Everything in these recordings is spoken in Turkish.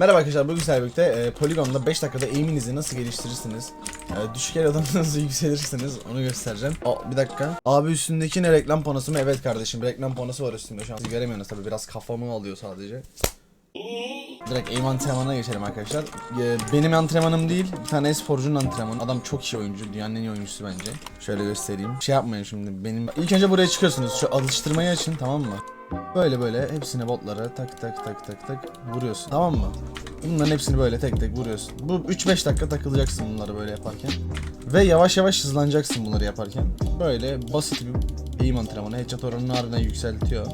Merhaba arkadaşlar bugün sizlerle birlikte e, Polygon'da 5 dakikada aim'inizi nasıl geliştirirsiniz e, Düşük el nasıl yükselirsiniz onu göstereceğim. Aa, Bir dakika. Abi üstündeki ne reklam panosu mu? Evet kardeşim reklam panosu var üstünde şu an. Siz göremiyorsunuz tabi biraz kafamı alıyor sadece. Direkt aim antrenmanına geçelim arkadaşlar. E, Benim antrenmanım değil bir tane esporcunun antrenmanı. Adam çok iyi oyuncu dünyanın en iyi oyuncusu bence. Şöyle göstereyim. Şey yapmayın şimdi benim İlk önce buraya çıkıyorsunuz şu alıştırmayı açın tamam mı? Böyle böyle hepsine botlara tak tak tak tak tak vuruyorsun tamam mı? Bunların hepsini böyle tek tek vuruyorsun. Bu 3-5 dakika takılacaksın bunları böyle yaparken. Ve yavaş yavaş hızlanacaksın bunları yaparken. Böyle basit bir eğim antrenmanı. Headshot oranını harbiden yükseltiyor.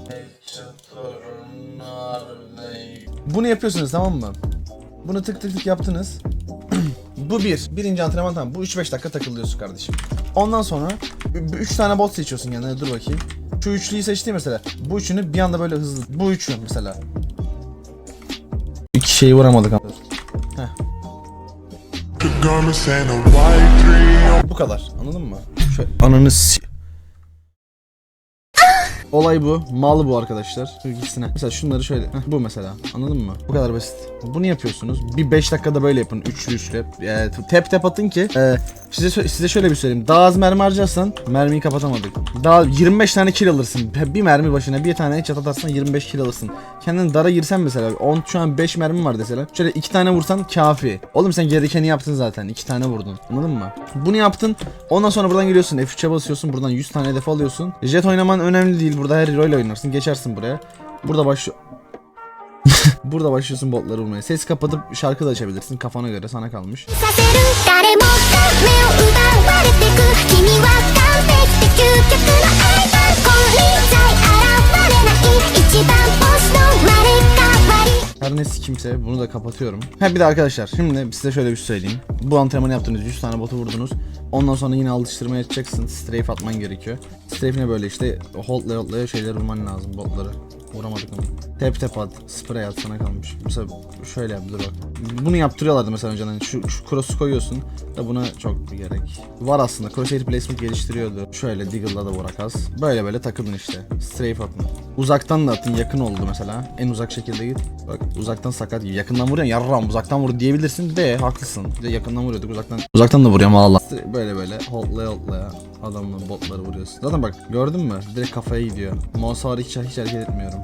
Bunu yapıyorsunuz tamam mı? Bunu tık tık tık yaptınız. Bu bir. Birinci antrenman tamam. Bu 3-5 dakika takılıyorsun kardeşim. Ondan sonra 3 tane bot seçiyorsun yanına. Dur bakayım. Şu üçlüyü seçti mesela. Bu üçünü bir anda böyle hızlı. Bu üçü mesela. İki şeyi vuramadık ama. Bu kadar. Anladın mı? Şöyle ananı si- Olay bu. Mal bu arkadaşlar. Şu ikisine. Mesela şunları şöyle. Heh, bu mesela. Anladın mı? Bu kadar basit. Bunu yapıyorsunuz. Bir 5 dakikada böyle yapın. Üçlü üçlü. E, tep tep atın ki e, size size şöyle bir söyleyeyim. Daha az mermi harcarsan mermiyi kapatamadık. Daha 25 tane kill alırsın. Bir mermi başına bir tane headshot atarsan 25 kill alırsın. Kendin dara girsen mesela 10 şu an 5 mermi var mesela. Şöyle 2 tane vursan kafi. Oğlum sen gerekeni yaptın zaten. 2 tane vurdun. Anladın mı? Bunu yaptın. Ondan sonra buradan geliyorsun. F3'e basıyorsun. Buradan 100 tane hedef alıyorsun. Jet oynaman önemli değil. Burada her hero ile oynarsın. Geçersin buraya. Burada başlıyor. Burada başlıyorsun botları vurmaya. Ses kapatıp şarkı da açabilirsin. Kafana göre sana kalmış. Her nesi kimse bunu da kapatıyorum. Ha bir de arkadaşlar şimdi size şöyle bir şey söyleyeyim. Bu antrenmanı yaptınız 100 tane botu vurdunuz. Ondan sonra yine alıştırmaya çıkacaksın. Strafe atman gerekiyor. Strafe'ine böyle işte holdla holdla şeyler vurman lazım botları. Vuramadık ama. Tep tep at, spray at sana kalmış. Mesela şöyle yap dur bak. Bunu yaptırıyorlardı mesela önceden. Şu, şu cross'u koyuyorsun da buna çok bir gerek. Var aslında. Crosshair placement geliştiriyordu. Şöyle Diggle'la da vurak az. Böyle böyle takılın işte. Strafe atın. Uzaktan da atın yakın oldu mesela. En uzak şekilde git. Bak uzaktan sakat gibi. Yakından vuruyorsun yarram uzaktan vur diyebilirsin de haklısın. Bir de yakından vuruyorduk uzaktan. Uzaktan da vuruyorum valla. Böyle böyle holdlaya holdlaya adamla botları vuruyorsun. Zaten bak gördün mü? Direkt kafaya gidiyor. Mouse hiç, hiç hareket etmiyorum.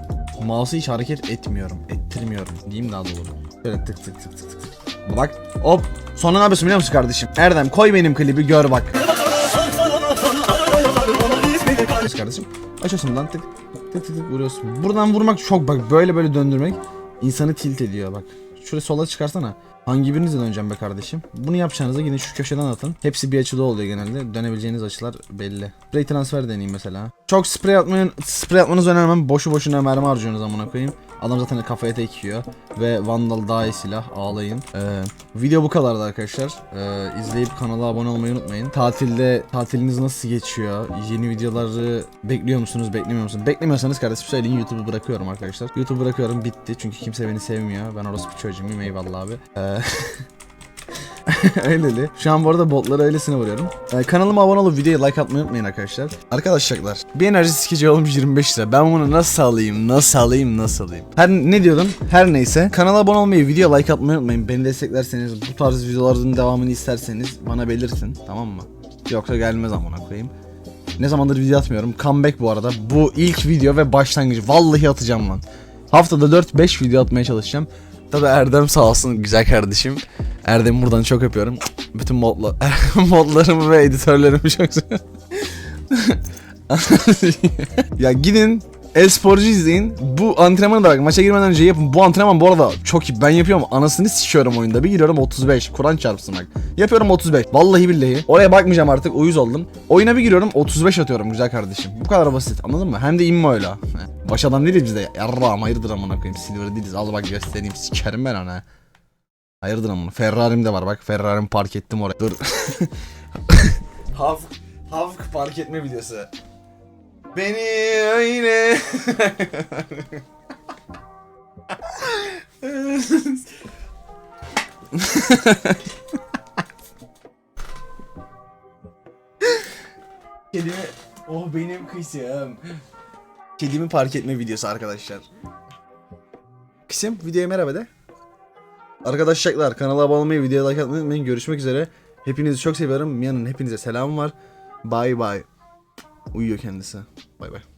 Mouse'u hiç hareket etmiyorum. Ettirmiyorum. Diyeyim daha doğru. Böyle tık tık tık tık tık. Bak hop. Sonra ne yapıyorsun biliyor musun kardeşim? Erdem koy benim klibi gör bak. Kardeşim. Açıyorsun lan tık tık tık vuruyorsun. Buradan vurmak çok bak böyle böyle döndürmek insanı tilt ediyor bak. Şuraya sola çıkarsana. Hangi birinize döneceğim be kardeşim? Bunu yapacağınıza gidin şu köşeden atın. Hepsi bir açıda oluyor genelde. Dönebileceğiniz açılar belli. Spray transfer deneyeyim mesela. Çok sprey atmayın. Sprey atmanız önemli. Boşu boşuna mermi harcıyorsunuz amına koyayım. Adam zaten kafaya tek yiyor. Ve Vandal daha iyi silah. Ağlayın. Ee, video bu kadardı arkadaşlar. Ee, izleyip kanala abone olmayı unutmayın. Tatilde tatiliniz nasıl geçiyor? Yeni videoları bekliyor musunuz? Beklemiyor musunuz? Beklemiyorsanız kardeşim söyleyin YouTube'u bırakıyorum arkadaşlar. YouTube bırakıyorum bitti. Çünkü kimse beni sevmiyor. Ben orospu çocuğuyum. Eyvallah abi. Ee, Öyleli. Şu an bu arada botları öylesine vuruyorum. Ee, kanalıma abone olup videoya like atmayı unutmayın arkadaşlar. Arkadaşlar bir enerji sikici olmuş 25 lira. Ben bunu nasıl alayım, nasıl alayım, nasıl alayım? Her ne diyordum? Her neyse. Kanala abone olmayı, videoya like atmayı unutmayın. Beni desteklerseniz, bu tarz videoların devamını isterseniz bana belirtin. Tamam mı? Yoksa gelmez amına koyayım. Ne zamandır video atmıyorum. Comeback bu arada. Bu ilk video ve başlangıcı. Vallahi atacağım lan. Haftada 4-5 video atmaya çalışacağım. Tabi Erdem sağ olsun güzel kardeşim. Erdem'i buradan çok öpüyorum. Bütün modla modlarımı ve editörlerimi çok ya gidin e-sporcu izleyin. Bu antrenmanı da bak maça girmeden önce yapın. Bu antrenman bu arada çok iyi. Ben yapıyorum. Anasını sikiyorum oyunda. Bir giriyorum 35. Kur'an çarpsın bak. Yapıyorum 35. Vallahi billahi. Oraya bakmayacağım artık. Uyuz oldum. Oyuna bir giriyorum 35 atıyorum güzel kardeşim. Bu kadar basit. Anladın mı? Hem de immo öyle. Baş adam değiliz biz de. Yarrağım hayırdır amına koyayım. Silver değiliz. Al bak göstereyim. Sikerim ben ona. Hayırdır amına. Ferrari'm de var bak. Ferrari'mi park ettim oraya. Dur. Hav Havk park etme videosu. Beni öyle Kedimi Oh benim kızım. Kedimi park etme videosu arkadaşlar. Kızım videoya merhaba de. Arkadaşlar kanala abone olmayı, videoya like atmayı unutmayın. Görüşmek üzere. Hepinizi çok seviyorum. Mia'nın hepinize selam var. Bye bye. Uyuyor kendisi. Bay bay.